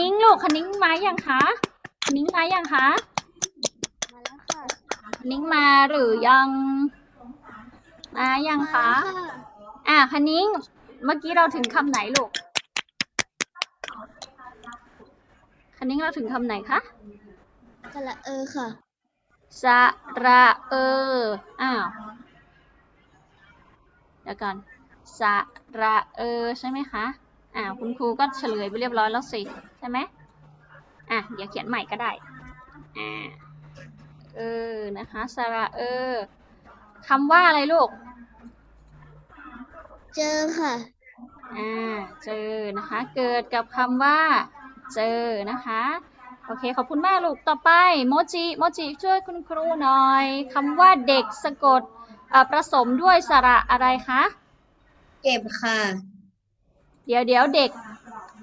นิ้งลูกคันนิ้งมายังคะคันนิ้งมายังคะมาแล้วค่ะคันนิ้งมาหรือยัง มายังคะ อะคันนิ้ง เมื่อกี้เราถึงคำไหนลูกคันนิ้งเราถึงคำไหนคะสระเออค่ะสระเออ อ้าวเดี๋ยวก่อนสระเออใช่ไหมคะ อ่าคุณครูก็เฉลยไปเรียบร้อยแล้วสิ ใช่ไหมอะเดี๋ยวเขียนใหม่ก็ได้อ่าเออนะคะสระเออคำว่าอะไรลูก เจอค่ะ อ่า เจอนะคะ เกิดกับคำว่า เจอนะคะ โอเค ขอบคุณมากลูก ต่อไป โมจิ โมจิ ช่วยคุณครูหน่อย คำว่าเด็กสะกดเอ่อผสมด้วยสระอะไรคะ เก็บค่ะ เดี๋ยวเดี๋ยวเด็ก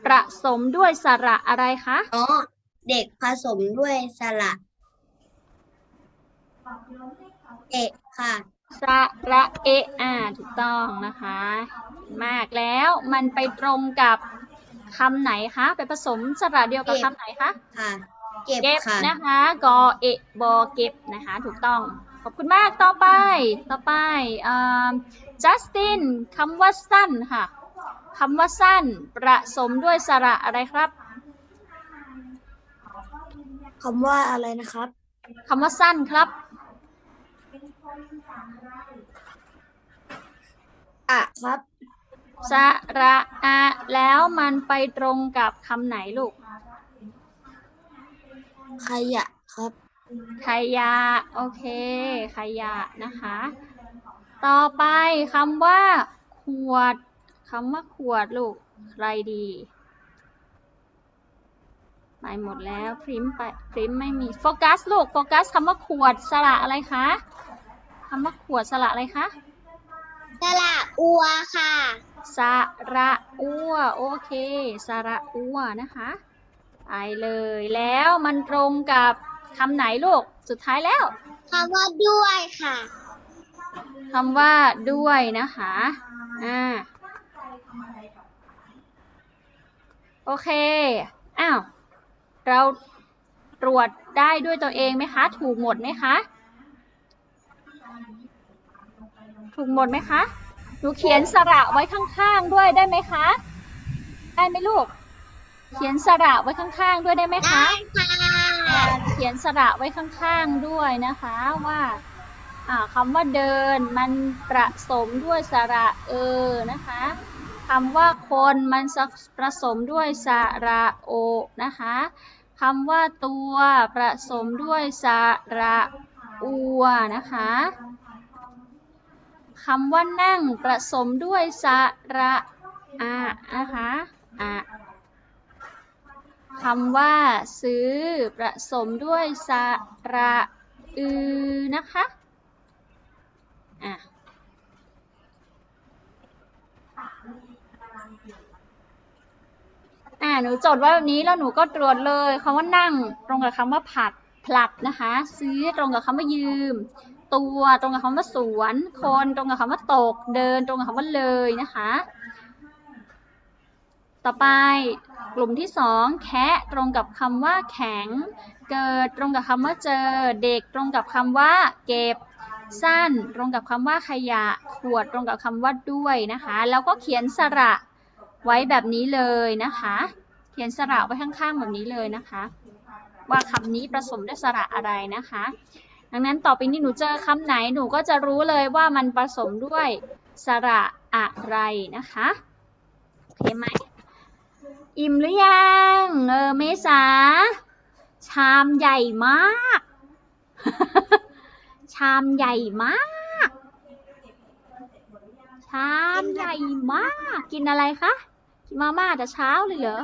ประสมด้วยสระอะไรคะ อ๋อเด็กผสมด้วยสระเอกค่ะ สระเอะอ่าถูกต้องนะคะ มากแล้วมันไปตรงกับคำไหนคะ ไปผสมสระเดียวกับเก็บคำไหนคะ ค่ะ เก็บเก็บค่ะนะคะ กอเอะบอเก็บนะคะ ถูกต้อง ขอบคุณมากต่อไป ต่อไปจัสตินคำว่าสั้นค่ะ คำว่าสั้น ประสมด้วยสระอะไรครับคำว่าอะไรนะครับคำว่าสั้นครับอะครับ สระอะแล้วมันไปตรงกับคำไหนลูก ขยะครับ ขยะ โอเค ขยะนะคะ ต่อไปคำว่า ขวด คำว่าขวดลูก ใครดี ไปหมดแล้วพริมพ์ไปพริมพ์ไม่มีโฟกัสลูกโฟกัสคำว่าขวดสระอะไรคะคำว่าขวดสระอะไรคะสระอัวค่ะสระอัวโอเคสระอัวนะคะไปเลยแล้วมันตรงกับคำไหนลูกสุดท้ายแล้วคำว่าด้วยค่ะคำว่าด้วยนะคะ อ่า โอเค อ้าว เราตรวจได้ด้วยตัวเองไหมคะ ถูกหมดไหมคะ ถูกหมดไหมคะ หนูเขียนสระไว้ข้างๆด้วยได้ไหมคะ ได้ไหมลูก เขียนสระไว้ข้างๆด้วยได้ไหมคะค่ะอ่าเขียนสระไว้ข้างๆด้วยนะคะว่าอ่าคำว่าเดินมันประสมด้วยสระเออนะคะ คำว่าคนมันผสมด้วยสระโอนะคะคำว่าตัวผสมด้วยสระอัวนะคะคำว่านั่งผสมด้วยสระอะนะคะอะคำว่าซื้อผสมด้วยสระอือนะคะอะ อ่าหนูจดไว้แบบนี้แล้วหนูก็ตรวจเลยคำว่านั่ง ตรงกับคำว่าผัดผลัดนะคะ ซื้อตรงกับคำว่ายืม ตัวตรงกับคำว่าสวน คนตรงกับคำว่าตก เดินตรงกับคำว่าเลยนะคะ ต่อไปกลุ่มที่สองแคะตรงกับคำว่าแข็ง เกิดตรงกับคำว่าเจอ เด็กตรงกับคำว่าเก็บ สั้นตรงกับคำว่าขยะ ขวดตรงกับคำว่าด้วยนะคะ แล้วก็เขียนสระไว้แบบนี้เลยนะคะ เขียนสระไว้ข้างๆแบบนี้เลยนะคะ ว่าคำนี้ผสมด้วยสระอะไรนะคะ ดังนั้นต่อไปนี้หนูเจอคำไหนหนูก็จะรู้เลยว่ามันผสมด้วยสระอะไรนะคะโอเคไหมอิ่มหรือยังเออเมษาชามใหญ่มากามใหญ่มาก ชามใหญ่มาก กินอะไรคะกินมาม่าแต่เช้าเลยเหรอ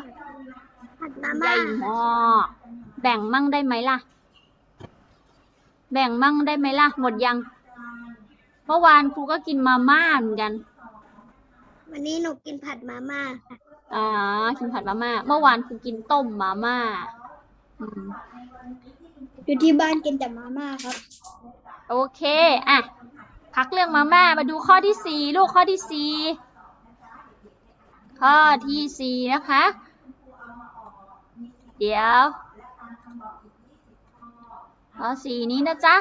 ผัดมาใหม่าญ่มากแบ่งมั่งได้ไหมล่ะ แบ่งมั่งได้ไหมล่ะ หมดยัง เมื่อวานครูก็กินมาม่าเหมือนกัน วันนี้หนูกินผัดมาม่าค่ะอ่ากินผัดมาม่า เมื่อวานครูกินต้มมาม่าอืมอยู่ที่บ้านกินแต่มาม่าครับ โอเค อะ พักเรื่องมาม่า มาดูข้อที่สี่ลูกข้อที่สี่ข้อที่สี่นะคะ เดี๋ยว ข้อสี่นี้นะจ๊ะ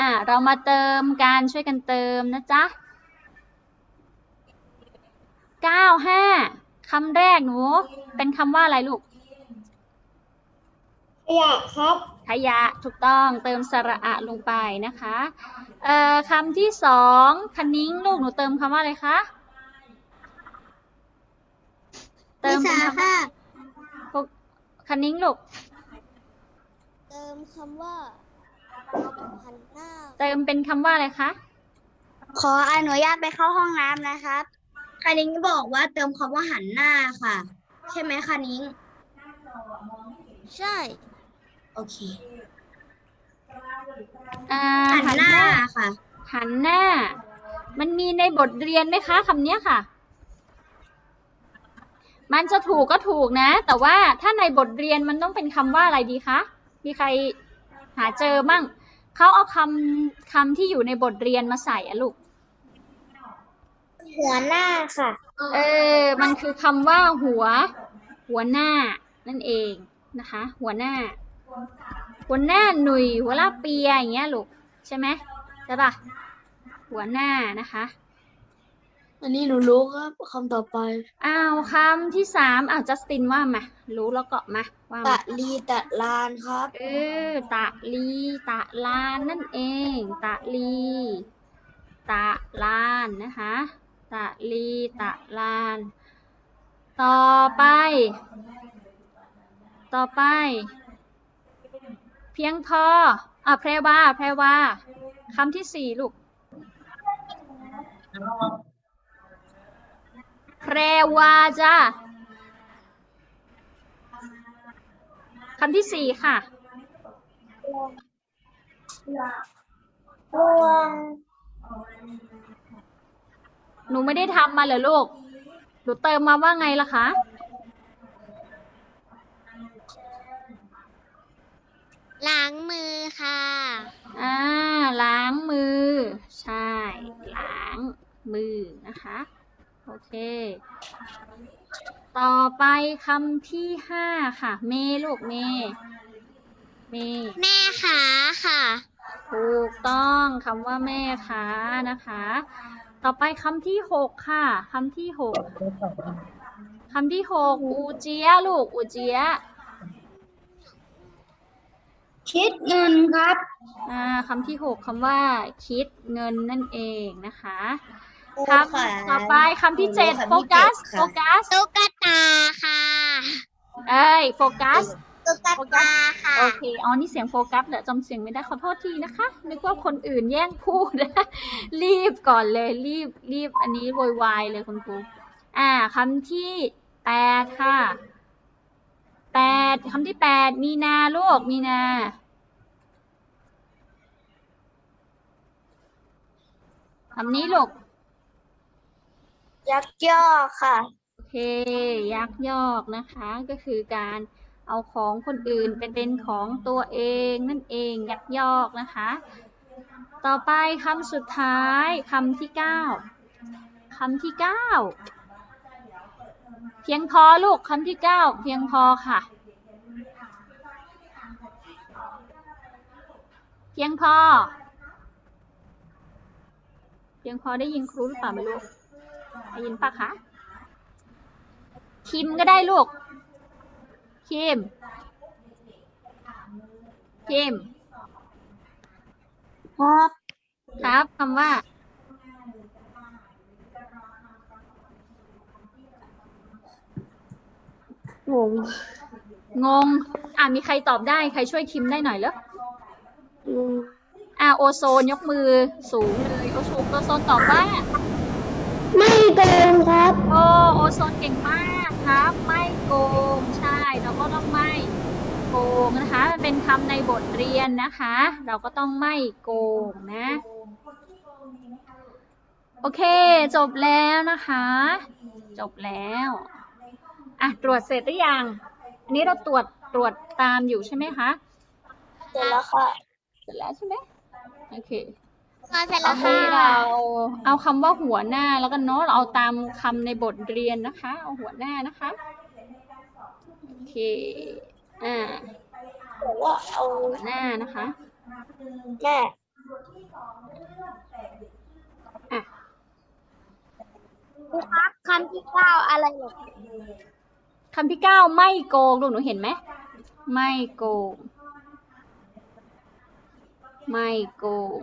อะ เรามาเติมการช่วยกันเติมนะจ๊ะเก้าห้าคำแรกหนู เป็นคำว่าอะไรลูกขยะครับ ขยะถูกต้องเติมสระอะลงไปนะคะเอ่อคำที่สองคันนิ้งลูกหนูเติมคำว่าอะไรคะเติวิมเป็นสาคำว่าค่ะพวกคันนิ้งลูกเติมคำว่าหันหน้าเติมเป็นคำว่าอะไรคะ ขออนุญาตไปเข้าห้องน้ำนะครับคานิ้งบอกว่าเติมคำว่าหันหน้าค่ะ ใช่ไหมคานิ้ง ใช่ โอเค อ่าหันหน้าค่ะ หันหน้า มันมีในบทเรียนไหมคะคำเนี้ยค่ะ มันจะถูกก็ถูกนะ แต่ว่าถ้าในบทเรียนมันต้องเป็นคำว่าอะไรดีคะ มีใครหาเจอมั่ง เขาเอาคำคำที่อยู่ในบทเรียนมาใส่อะลูก หัวหน้าค่ะ เออ มันคือคำว่าหัว หัวหน้านั่นเองนะคะ หัวหน้า หัวหน้าหนุ่ยหัวลาเปียอย่างเงี้ยลูกใช่ไหมใช่ปะหัวหน้านะคะ อันนี้หนูรู้ครับคำต่อไปอ้าวคำที่สามอ้าวจัสตินว่ามารู้แล้วก็มาว่าตะมาลีตะลานครับ เออตะลีตะลานนั่นเอง ตะลีตะลานนะคะ ตะลีตะลาน ต่อไป ต่อไปเพียงพอ อะแพรวาแพรวาคำที่สี่ลูก แพรวาจ้าคำที่สี่ค่ะรวหนูไม่ได้ทำมาเหรอลูก หนูเติมมาว่าไงล่ะคะ ล้างมือค่ะ อ่า ล้างมือ ใช่ ล้างมือนะคะ โอเค ต่อไปคำที่ห้าค่ะ เมลูกเม เม แม่ขาค่ะ ถูกต้องคำว่าแม่ค้านะคะ ต่อไปคำที่หกค่ะคำที่หกคำที่หกอูเจียลูกอูเจีย คิดเงินครับ อ่าคำที่หกคำว่า คิดเงินนั่นเองนะคะคำต่อไปคำที่เจ็ดโฟกัสโฟกัสตุ๊กตาค่ะเอ้ยโฟกัสตุ๊กตาค่ะโอเคอ๋อนี่เสียงโฟกัสแต่จำเสียงไม่ได้ขอโทษทีนะคะนึกว่าคนอื่นแย่งพูดรีบก่อนเลยรีบรีบอันนี้โวยวายเลยคุณครูอ่าคำที่แปดค่ะแปดคำที่แปดมีนาลูกมีนา คำนี้ลูก ยักยอกค่ะ โอเค ยักยอกนะคะ ก็คือการเอาของคนอื่นเป็นเป็นของตัวเองนั่นเองยักยอกนะคะ ต่อไปคำสุดท้ายคำที่เก้าคำที่เก้าเพียงพอลูกคำที่เก้าเพียงพอค่ะ เพียงพอ เพียงพอได้ยินครูหรือเปล่าไม่รู้ได้ยินปะคะคิมก็ได้ลูกคิมคิมครับครับคำว่า งง งง อะมีใครตอบได้ ใครช่วยคิมได้หน่อยเหรองง อะโอโซนยกมือสูงเลยโอโซนโอโซนตอบว่า ไม่โกงครับ โอโอโซนเก่งมากครับ ไม่โกงใช่เราก็ต้องไม่โกงนะคะมันเป็นคำในบทเรียนนะคะ เราก็ต้องไม่โกงนะ โอเค จบแล้วนะคะ จบแล้วอะตรวจเสร็จหรือยัง อันนี้เราตรวจตรวจตามอยู่ใช่ไหมคะ เสร็จแล้วค่ะ เสร็จแล้วใช่ไหม โอเคมาเสร็จโอแล้วเคค่ะเราเอาคำว่าหัวหน้าแล้วกันเนาะเราเอาตามคำในบทเรียนนะคะ เอาหัวหน้านะคะโอเคอ่าบอกว่าเอาหน้านะคะ แม่อะ ครูครับคำที่เก้าอะไรเหรอคำที่เก้าไม่โกงลูกหนูเห็นไหมไม่โกง ไม่โกง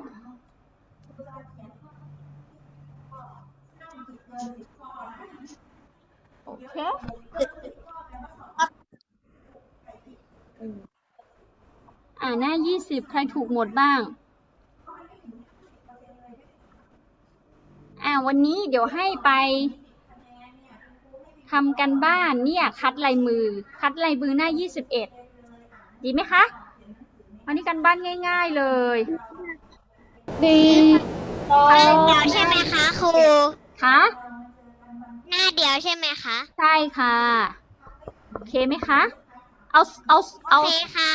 โอเคอ่าหน้ายี่สิบใครถูกหมดบ้าง อ่าวันนี้เดี๋ยวให้ไปทำกันบ้านเนี่ย คัดลายมือ คัดลายมือหน้ายี่สิบเอ็ดดีไหมคะ วันนี้กันบ้านง่าย ๆเลย ดีสองเดียวใช่ไหมคะครูคะหน้าเดียวใช่ไหมคะใช่ค่ะ โอเคไหมคะ เอาเอาโอเอาเคค่ะ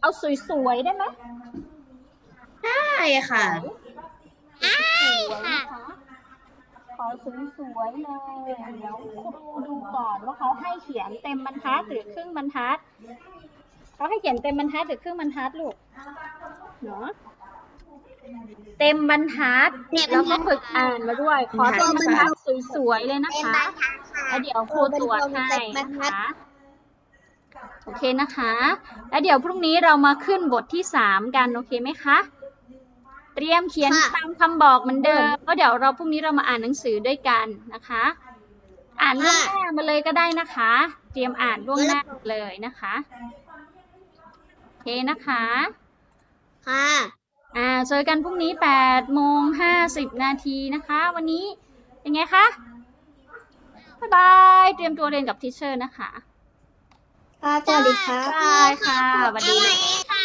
เอาสวยๆได้ไหมได้ค่ะ ได้สวยค่ะนะคะขอสวยๆเลยเดี๋ยวครูดูก่อนว่าเขาให้เขียนเต็มบรรทัดหรือครึ่งบรรทัด เขาให้เขียนเต็มบรรทัดหรือครึ่งบรรทัดลูกเนาะเต็มบรรทัดเต็มบรแล้วรทัก็ดฝึกอ่านมาด้วย ขอเต็มบรรทัดสวยๆเลยนะเป็นคะบรรทัดค่ะแล้วเดี๋ยวครูตรวจให้เป็นบรรนะทัดคะโอเคนะคะ แล้วเดี๋ยวพรุ่งนี้เรามาขึ้นบทที่สามกันโอเคไหมคะเตรียมเขียนค่ะตามคำบอกเหมือนเดิมแล้วเดี๋ยวเราพรุ่งนี้เรามาอ่านหนังสือด้วยกันนะคะ อ่านล่วงหน้ามาเลยก็ได้นะคะ เตรียมอ่านล่วงหน้าเลยนะคะโอ เคนะคะ ค่ะ อ่าเจอกันพรุ่งนี้8โมง50นาทีนะคะ วันนี้เป็นไงคะ บ๊ายบาย เตรียมตัวเรียนกับทิเชอร์นะคะ ค่ะสวัสดีครับได้ค่ะสวัสดี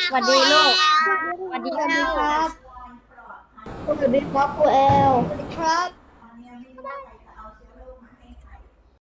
สวัสดีลูกสวัสดีสวัสดีค่ะครับสวัสดีครับครูแอล